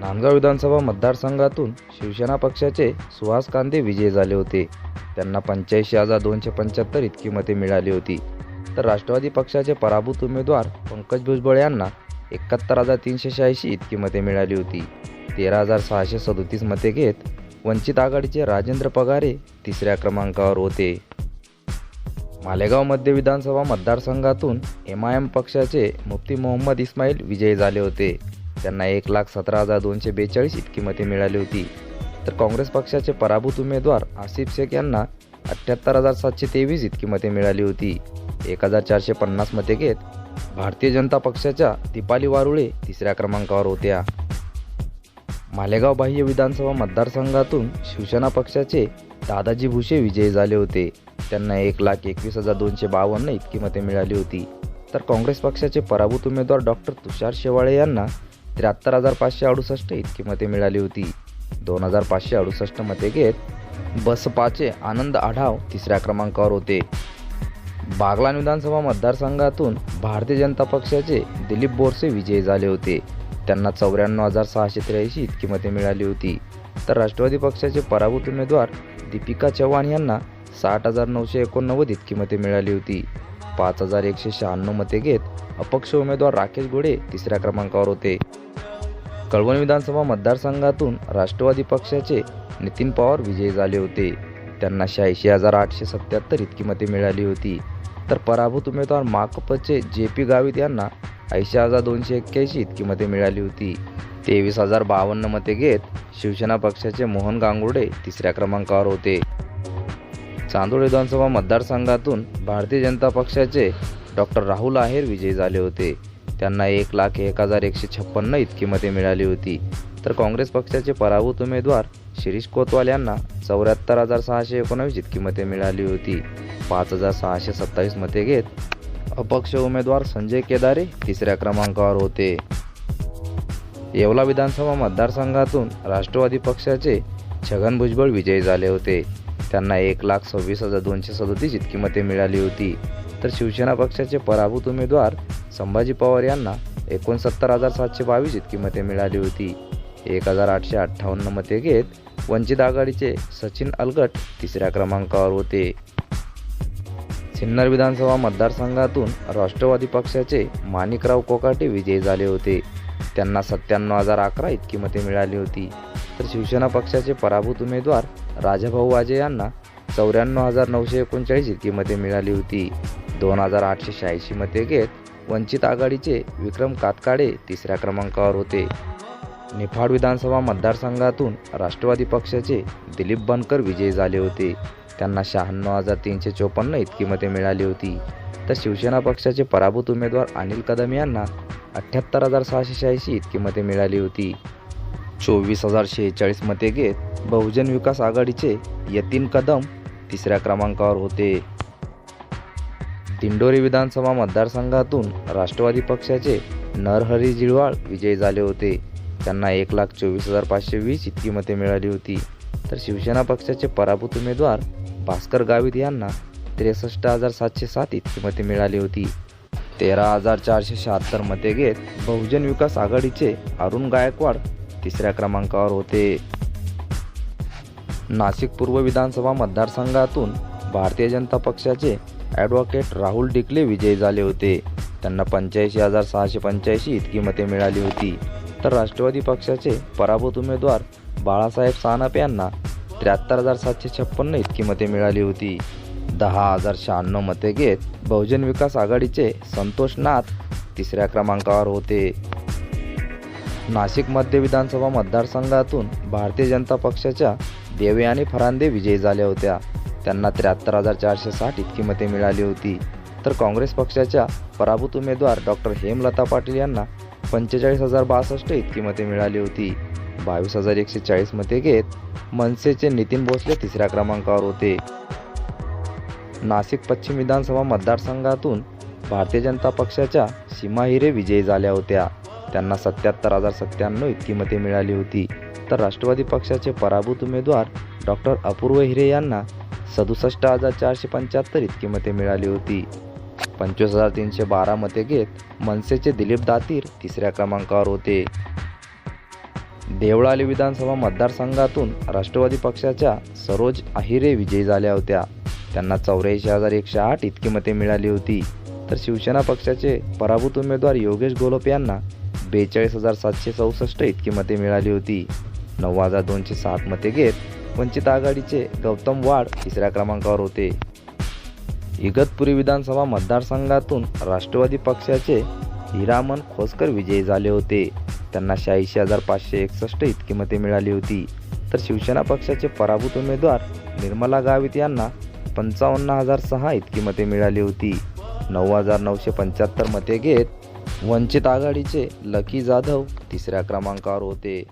नांदगाव विधानसभा मतदारसंघातून शिवसेना पक्षाचे सुहास कांदे विजयी झाले होते. त्यांना पंच्याऐंशी हजार दोनशे पंच्याहत्तर इतकी मते मिळाली होती. तर राष्ट्रवादी पक्षाचे पराभूत उमेदवार पंकज भुजबळ यांना एकाहत्तर हजार तीनशे शहाऐंशी इतकी मते मिळाली होती. तेरा हजार सहाशे सदोतीस मते घेत वंचित आघाडीचे राजेंद्र पगारे तिसऱ्या क्रमांकावर होते. मालेगाव मध्य विधानसभा मतदारसंघातून एम आय एम पक्षाचे मुफ्ती मोहम्मद इस्माईल विजयी झाले होते. त्यांना एक लाख सतरा हजार दोनशे बेचाळीस इतकी मते मिळाली होती. तर काँग्रेस पक्षाचे पराभूत उमेदवार आसिफ शेख यांना अठ्ठ्याहत्तर हजार सातशे तेवीस इतकी मते मिळाली होती. एक हजार चारशे पन्नास मते घेत भारतीय जनता पक्षाच्या दीपाली वारुळे तिसऱ्या क्रमांकावर होत्या. मालेगाव बाह्य विधानसभा मतदारसंघातून शिवसेना पक्षाचे दादाजी भुसे विजयी झाले होते. त्यांना एक लाख एकवीस हजार दोनशे बावन्न इतकी मते मिळाली होती. तर काँग्रेस पक्षाचे पराभूत उमेदवार डॉक्टर तुषार शेवाळे यांना त्र्याहत्तर हजार पाचशे अडुसष्ट इतकी मते मिळाली होती. दोन हजार पाचशे अडुसष्ट मते घेत बसपाचे आनंद आढाव तिसऱ्या क्रमांकावर होते. बागलान विधानसभा मतदारसंघातून भारतीय जनता पक्षाचे दिलीप बोरसे विजयी झाले होते. त्यांना चौऱ्याण्णव हजार सहाशे त्र्याऐंशी इतकी मते मिळाली होती. तर राष्ट्रवादी पक्षाचे पराभूत उमेदवार दीपिका चव्हाण यांना साठ हजार नऊशे एकोणनव्वद इतकी मते मिळाली होती. पाच हजार एकशे शहाण्णव मते घेत अपक्ष उमेदवार राकेश घोडे तिसऱ्या क्रमांकावर होते. कळवण विधानसभा मतदारसंघातून राष्ट्रवादी पक्षाचे नितीन पवार विजयी झाले होते. त्यांना शहाऐंशी हजार आठशे सत्याहत्तर इतकी मते मिळाली होती. तर पराभूत उमेदवार माकपचे जे पी गावित यांना ऐंशी हजार दोनशे एक्क्याऐंशी इतकी मते मिळाली होती. तेवीस हजार बावन्न मते घेत शिवसेना पक्षाचे मोहन गांगुर्डे तिसऱ्या क्रमांकावर होते. चांदोड विधानसभा मतदारसंघातून भारतीय जनता पक्षाचे डॉक्टर राहुल आहेर विजयी झाले होते. त्यांना एक लाख एक हजार एकशे छप्पन्न इतकी मते मिळाली होती. तर काँग्रेस पक्षाचे पराभूत उमेदवार शिरीष कोतवाल यांना चौऱ्याहत्तर हजार सहाशे एकोणावीस इतकी मते मिळाली होती. पाच हजार सहाशे सत्तावीस मते घेत अपक्ष उमेदवार संजय केदारे तिसऱ्या क्रमांकावर होते. येवला विधानसभा मतदारसंघातून राष्ट्रवादी पक्षाचे छगन भुजबळ विजयी झाले होते. त्यांना एक लाख सव्वीस हजार दोनशे सदोतीस इतकी मते मिळाली होती. तर शिवसेना पक्षाचे पराभूत उमेदवार संभाजी पवार यांना एकोणसत्तर हजार सातशे बावीस इतकी मते मिळाली होती. एक हजार आठशे अठ्ठावन्न मते घेत वंचित आघाडीचे सचिन अलगट तिसऱ्या क्रमांकावर होते. सिन्नर विधानसभा मतदारसंघातून राष्ट्रवादी पक्षाचे माणिकराव कोकाटे विजयी झाले होते. त्यांना सत्त्याण्णव हजार अकरा इतकी मते मिळाली होती. तर शिवसेना पक्षाचे पराभूत उमेदवार राजाभाऊ वाजे यांना चौऱ्याण्णव हजार नऊशे एकोणचाळीस इतकी मते मिळाली होती. दोन हजार आठशे शहाऐंशी मते घेत वंचित आघाडीचे विक्रम कातकाडे तिसऱ्या क्रमांकावर होते. निफाड विधानसभा मतदारसंघातून राष्ट्रवादी पक्षाचे दिलीप बनकर विजयी झाले होते. त्यांना शहाण्णव हजार तीनशे चोपन्न इतकी मते मिळाली होती. तर शिवसेना पक्षाचे पराभूत उमेदवार अनिल कदम यांना अठ्ठ्याहत्तर हजार सहाशे शहाऐंशी इतकी मते मिळाली होती. चोवीस हजार शेहेचाळीस मते घेत बहुजन विकास आघाडीचे यतीन कदम तिसऱ्या क्रमांकावर होते. दिंडोरी विधानसभा मतदारसंघातून राष्ट्रवादी पक्षाचे नरहरी जिळवाळ विजयी झाले होते. त्यांना एक लाख चोवीस हजार पाचशे वीस इतकी मते मिळाली होती. तर शिवसेना पक्षाचे पराभूत उमेदवार भास्कर गावित यांना त्रेसष्ट हजार सातशे सात इतकी मते मिळाली होती. तेरा हजार चारशे शहात्तर मते घेत बहुजन विकास आघाडीचे अरुण गायकवाड तिसऱ्या क्रमांकावर होते. नाशिक पूर्व विधानसभा मतदारसंघातून भारतीय जनता पक्षाचे ॲडव्होकेट राहुल डिकले विजयी झाले होते. त्यांना पंच्याऐंशी हजार सहाशे पंच्याऐंशी इतकी मते मिळाली होती. तर राष्ट्रवादी पक्षाचे पराभूत उमेदवार बाळासाहेब सानप यांना त्र्याहत्तर हजार सातशे छप्पन्न इतकी मते मिळाली होती. दहा हजार शहाण्णव मते घेत बहुजन विकास आघाडीचे संतोष नाथ तिसऱ्या क्रमांकावर होते. नाशिक मध्य विधानसभा मतदारसंघातून भारतीय जनता पक्षाच्या देवयानी फरांदे विजयी झाल्या होत्या. त्यांना त्र्याहत्तर हजार चारशे साठ इतकी मते मिळाली होती. तर काँग्रेस पक्षाच्या पराभूत उमेदवार डॉक्टर हेमलता पाटील यांना पंचेचाळीस हजार बासष्ट इतकी मते मिळाली होती. बावीस हजार एकशे चाळीस मते घेत मनसेचे नितीन भोसले तिसऱ्या क्रमांकावर होते. नाशिक पश्चिम विधानसभा मतदारसंघातून भारतीय जनता पक्षाच्या सीमा हिरे विजयी झाल्या होत्या. त्यांना सत्याहत्तर हजार सत्त्याण्णव इतकी मते मिळाली होती. तर राष्ट्रवादी पक्षाचे पराभूत उमेदवार डॉक्टर अपूर्व हिरे यांना सदुसष्ट हजार चारशे पंच्याहत्तर इतकी मते मिळाली होती. पंचवीस हजार तीनशे बारा मते घेत मनसेचे दिलीप दातीर तिसऱ्या क्रमांकावर होते. देवळाली विधानसभा मतदारसंघातून राष्ट्रवादी पक्षाच्या सरोज अहिरे विजयी झाल्या होत्या. त्यांना चौऱ्याऐंशी हजार एकशे आठ इतकी मते मिळाली होती. तर शिवसेना पक्षाचे पराभूत उमेदवार योगेश गोलप यांना बेचाळीस हजार सातशे चौसष्ट इतकी मते मिळाली होती. नऊ हजार दोनशे सात मते घेत वंचित आघाडीचे गौतम वाड तिसऱ्या क्रमांकावर होते. इगतपुरी विधानसभा मतदारसंघातून राष्ट्रवादी पक्षाचे हिरामन खोसकर विजयी झाले होते. त्यांना शहाऐंशी हजार पाचशे एकसष्ट इतकी मते मिळाली होती. तर शिवसेना पक्षाचे पराभूत उमेदवार निर्मला गावित यांना पंचावन्न हजार सहा इतकी मते मिळाली होती. नऊ हजार नऊशे पंच्याहत्तर मते घेत वंचित आघाडीचे लकी जाधव तिसऱ्या क्रमांकावर होते.